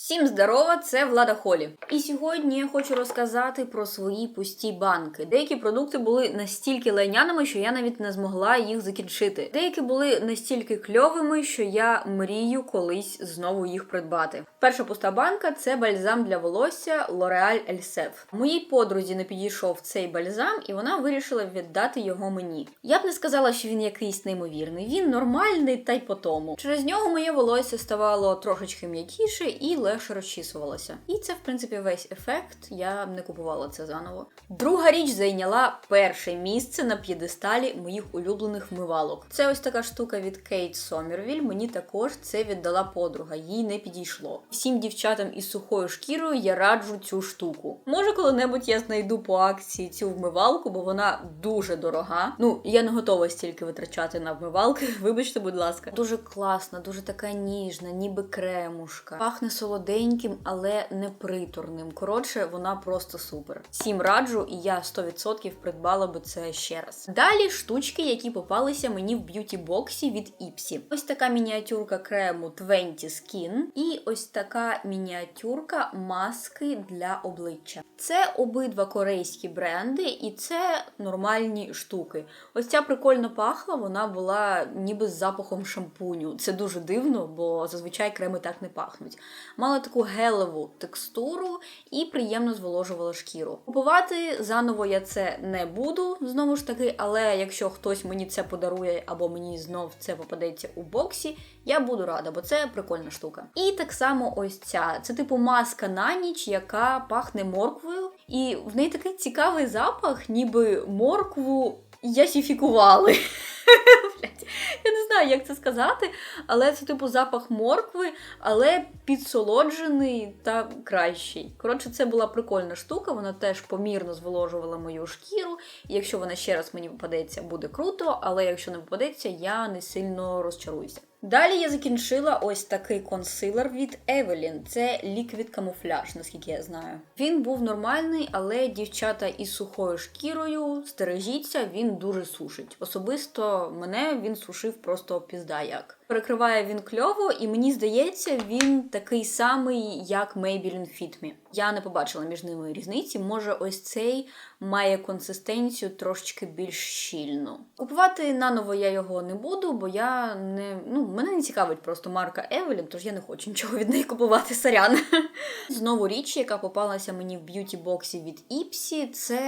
Всім здорова, це Влада Холі. І сьогодні я хочу розказати про свої пусті банки. Деякі продукти були настільки лайняними, що я навіть не змогла їх закінчити. Деякі були настільки кльовими, що я мрію колись знову їх придбати. Перша пуста банка це бальзам для волосся L'Oreal Elseve. Моїй подрузі не підійшов цей бальзам, і вона вирішила віддати його мені. Я б не сказала, що він якийсь неймовірний. Він нормальний та й по тому. Через нього моє волосся ставало трошечки м'якіше і легше розчісувалося. І це, в принципі, весь ефект. Я не купувала це заново. Друга річ зайняла перше місце на п'єдесталі моїх улюблених вмивалок. Це ось така штука від Кейт Сомервіль. Мені також це віддала подруга, їй не підійшло. Всім дівчатам із сухою шкірою я раджу цю штуку. Може, коли-небудь я знайду по акції цю вмивалку, бо вона дуже дорога. Ну, я не готова стільки витрачати на вмивалки. Вибачте, будь ласка. Дуже класна, дуже така ніжна, ніби кремушка. Пахне солоденьким, але не приторним. Коротше, вона просто супер. Всім раджу, і я 100% придбала би це ще раз. Далі штучки, які попалися мені в б'юті-боксі від Ipsy. Ось така мініатюрка крему 20 Skin і ось така мініатюрка маски для обличчя. Це обидва корейські бренди, і це нормальні штуки. Ось ця прикольно пахла, вона була ніби з запахом шампуню. Це дуже дивно, бо зазвичай креми так не пахнуть. Мала таку гелеву текстуру і приємно зволожувала шкіру. Купувати заново я це не буду, знову ж таки, але якщо хтось мені це подарує або мені знов це попадеться у боксі, я буду рада, бо це прикольна штука. І так само ось ця. Це типу маска на ніч, яка пахне морквою, і в неї такий цікавий запах, ніби моркву ясіфікували. Я не знаю, як це сказати, але це типу запах моркви, але підсолоджений та кращий. Коротше, це була прикольна штука, вона теж помірно зволожувала мою шкіру. І якщо вона ще раз мені попадеться, буде круто, але якщо не попадеться, я не сильно розчаруюся. Далі я закінчила ось такий консилер від Evelyn. Це ліквід камуфляж, наскільки я знаю. Він був нормальний, але дівчата із сухою шкірою, стережіться, він дуже сушить. Особисто мене він сушив просто пізда як. Перекриває він кльово, і мені здається, він такий самий, як Maybelline Fit Me. Я не побачила між ними різниці. Може, ось цей має консистенцію трошечки більш щільну. Купувати наново я його не буду, бо я не ну мене не цікавить просто марка Evelyn, тож я не хочу нічого від неї купувати сорян. Знову річ, яка попалася мені в б'юті боксі від Ipsy, це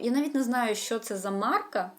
я навіть не знаю, що це за марка.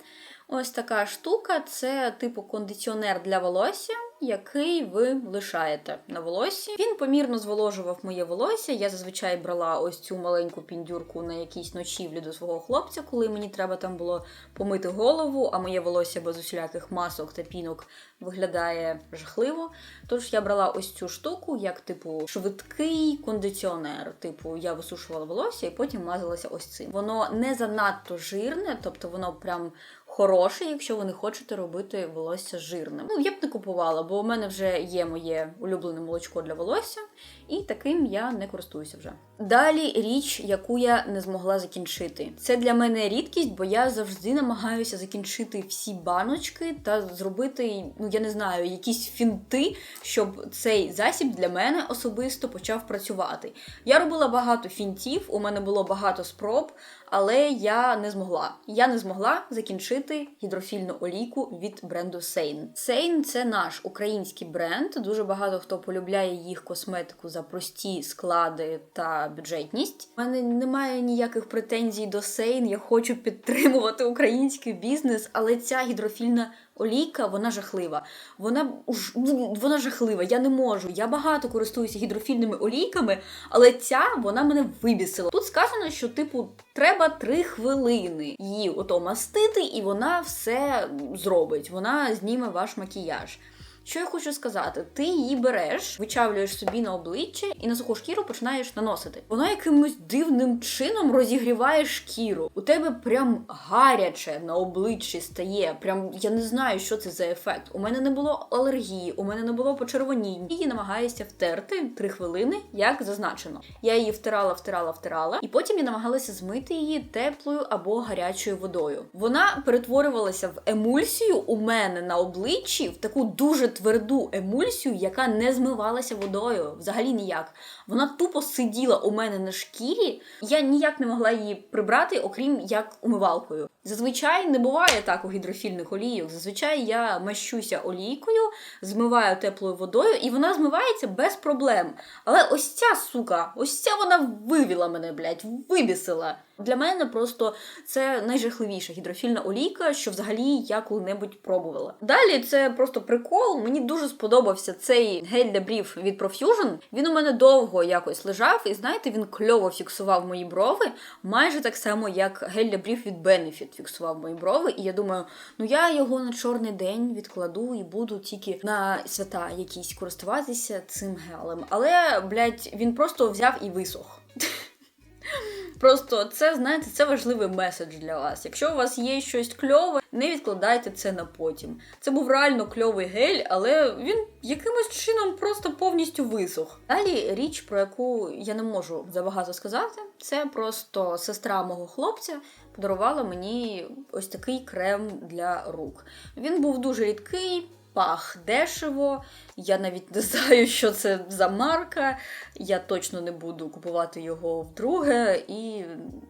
Ось така штука це типу кондиціонер для волосся, який ви лишаєте на волосі. Він помірно зволожував моє волосся. Я зазвичай брала ось цю маленьку піндюрку на якійсь ночівлі до свого хлопця, коли мені треба там було помити голову, а моє волосся без усіляких масок та пінок виглядає жахливо. Тож я брала ось цю штуку, як типу швидкий кондиціонер. Типу, я висушувала волосся і потім мазалася ось цим. Воно не занадто жирне, тобто воно прям хороше, якщо ви не хочете робити волосся жирним. Ну, я б не купувала, бо у мене вже є моє улюблене молочко для волосся, і таким я не користуюся вже. Далі річ, яку я не змогла закінчити. Це для мене рідкість, бо я завжди намагаюся закінчити всі баночки та зробити, ну я не знаю, якісь фінти, щоб цей засіб для мене особисто почав працювати. Я робила багато фінтів, у мене було багато спроб, але я не змогла. Я не змогла закінчити гідрофільну олійку від бренду Sein. Sein – це наш український бренд. Дуже багато хто полюбляє їх косметику за прості склади та бюджетність. У мене немає ніяких претензій до Sein. Я хочу підтримувати український бізнес, але ця гідрофільна олійка, вона жахлива. Вона вона жахлива. Я не можу. Я багато користуюся гідрофільними олійками, але ця вона мене вибісила. Тут сказано, що типу треба три хвилини її ото мастити, і вона все зробить. Вона зніме ваш макіяж. Що я хочу сказати, ти її береш, вичавлюєш собі на обличчя і на суху шкіру починаєш наносити. Вона якимось дивним чином розігріває шкіру. У тебе прям гаряче на обличчі стає. Прям я не знаю, що це за ефект. У мене не було алергії, у мене не було почервонінь. Її намагаєшся втерти 3 хвилини, як зазначено. Я її втирала, втирала, втирала, і потім я намагалася змити її теплою або гарячою водою. Вона перетворювалася в емульсію у мене на обличчі в таку дуже тверду емульсію, яка не змивалася водою. Взагалі ніяк. Вона тупо сиділа у мене на шкірі. Я ніяк не могла її прибрати, окрім як умивалкою. Зазвичай не буває так у гідрофільних олійок. Зазвичай я мащуся олійкою, змиваю теплою водою, і вона змивається без проблем. Але ось ця сука, ось ця вона вивіла мене, блядь, вибісила. Для мене просто це найжахливіша гідрофільна олійка, що взагалі я коли-небудь пробувала. Далі це просто прикол. Мені дуже сподобався цей гель для брів від Profusion. Він у мене довго якось лежав, і знаєте, він кльово фіксував мої брови, майже так само, як гель для брів від Benefit фіксував мої брови. І я думаю, ну я його на чорний день відкладу і буду тільки на свята якісь користуватися цим гелем. Але, блядь, він просто взяв і висох. Просто це, знаєте, це важливий меседж для вас. Якщо у вас є щось кльове, не відкладайте це на потім. Це був реально кльовий гель, але він якимось чином просто повністю висох. Далі річ, про яку я не можу забагато сказати, це просто сестра мого хлопця подарувала мені ось такий крем для рук. Він був дуже рідкий. Пах дешево, я навіть не знаю, що це за марка. Я точно не буду купувати його вдруге. І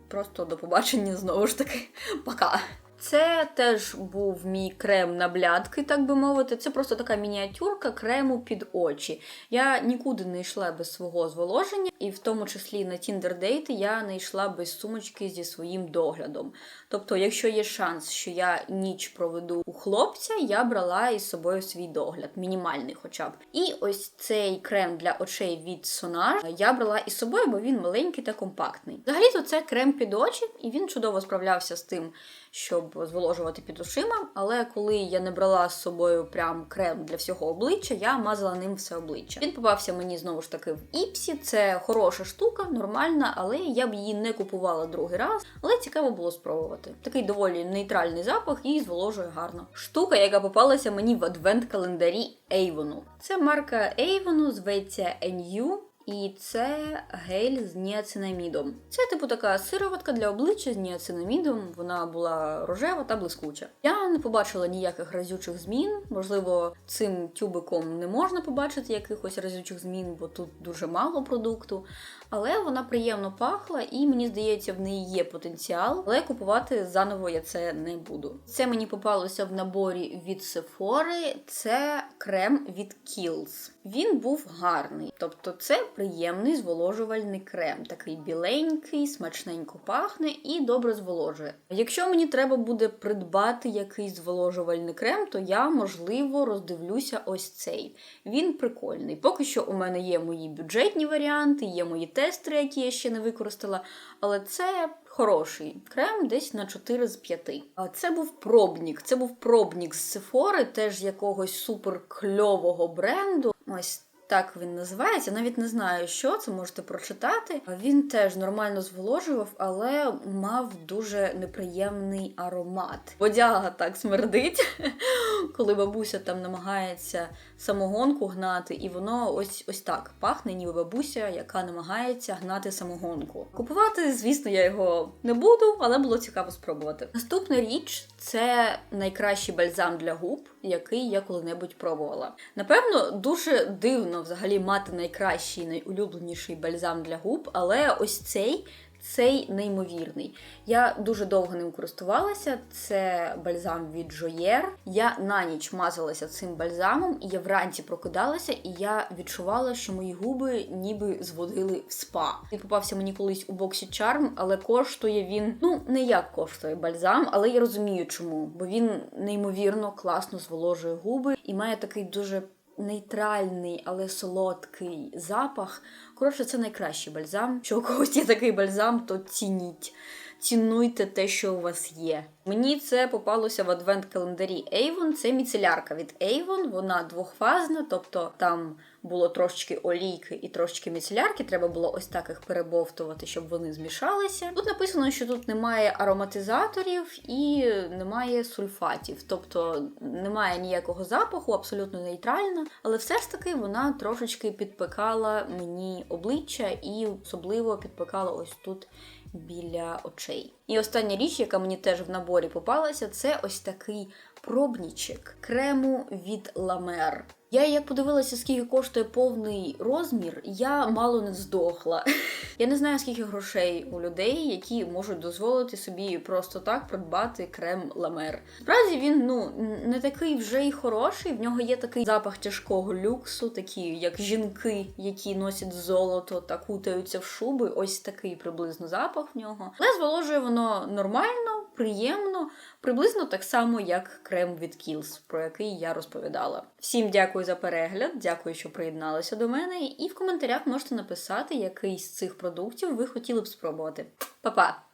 просто до побачення знову ж таки. Пока. Це теж був мій крем на блядки, так би мовити. Це просто така мініатюрка крему під очі. Я нікуди не йшла без свого зволоження, і в тому числі на Tinder дейти я не йшла без сумочки зі своїм доглядом. Тобто, якщо є шанс, що я ніч проведу у хлопця, я брала із собою свій догляд, мінімальний хоча б. І ось цей крем для очей від Sonar я брала із собою, бо він маленький та компактний. Взагалі-то це крем під очі, і він чудово справлявся з тим, щоб зволожувати під очима. Але коли я не брала з собою прям крем для всього обличчя, я мазала ним все обличчя. Він попався мені знову ж таки в іпсі. Це хороша штука, нормальна, але я б її не купувала другий раз. Але цікаво було спробувати. Такий доволі нейтральний запах і зволожує гарно. Штука, яка попалася мені в адвент-календарі Avon. Це марка Avon, зветься NU. І це гель з ніацинамідом. Це, типу, така сироватка для обличчя з ніацинамідом. Вона була рожева та блискуча. Я не побачила ніяких разючих змін. Можливо, цим тюбиком не можна побачити якихось разючих змін, бо тут дуже мало продукту. Але вона приємно пахла, і мені здається, в неї є потенціал. Але купувати заново я це не буду. Це мені попалося в наборі від Sephora. Це крем від Kiehl's. Він був гарний, тобто це приємний зволожувальний крем, такий біленький, смачненько пахне і добре зволожує. Якщо мені треба буде придбати якийсь зволожувальний крем, то я, можливо, роздивлюся ось цей. Він прикольний. Поки що у мене є мої бюджетні варіанти, є мої тестери, які я ще не використала, але це. Хороший крем десь на 4 з 5. А це був пробнік. Це був пробнік з Сефори, теж якогось супер кльового бренду. Ось так він називається. Навіть не знаю, що це можете прочитати. Він теж нормально зволожував, але мав дуже неприємний аромат. Водяга так смердить, коли бабуся там намагається самогонку гнати, і воно ось ось так пахне, ніби бабуся, яка намагається гнати самогонку. Купувати, звісно, я його не буду, але було цікаво спробувати. Наступна річ це найкращий бальзам для губ, який я коли-небудь пробувала. Напевно, дуже дивно взагалі мати найкращий, найулюбленіший бальзам для губ, але ось цей. Цей неймовірний. Я дуже довго ним користувалася. Це бальзам від Жоєр. Я на ніч мазалася цим бальзамом, і я вранці прокидалася, і я відчувала, що мої губи ніби зводили в спа. Він попався мені колись у боксі Charm, але коштує він, ну, не як коштує бальзам, але я розумію чому. Бо він неймовірно класно зволожує губи і має такий дуже нейтральний, але солодкий запах. Коротше, це найкращий бальзам. Якщо у когось є такий бальзам, то цініть. Цінуйте те, що у вас є. Мені це попалося в адвент-календарі Avon. Це міцелярка від Avon, вона двохфазна, тобто там було трошечки олійки і трошечки міцелярки. Треба було ось так їх перебовтувати, щоб вони змішалися. Тут написано, що тут немає ароматизаторів і немає сульфатів, тобто немає ніякого запаху, абсолютно нейтральна. Але все ж таки вона трошечки підпекала мені обличчя і особливо підпекала ось тут біля очей. І остання річ, яка мені теж в наборі попалася, це ось такий пробнічик крему від Ламер. Я як подивилася, скільки коштує повний розмір, я мало не здохла. Я не знаю, скільки грошей у людей, які можуть дозволити собі просто так придбати крем Ламер. Справді він ну не такий вже й хороший. В нього є такий запах тяжкого люксу, такі як жінки, які носять золото та кутаються в шуби. Ось такий приблизно запах в нього. Але зволожує воно нормально, приємно, приблизно так само, як крем від Kiehl's, про який я розповідала. Всім дякую за перегляд, дякую, що приєдналися до мене. І в коментарях можете написати, який з цих продуктів ви хотіли б спробувати. Па-па!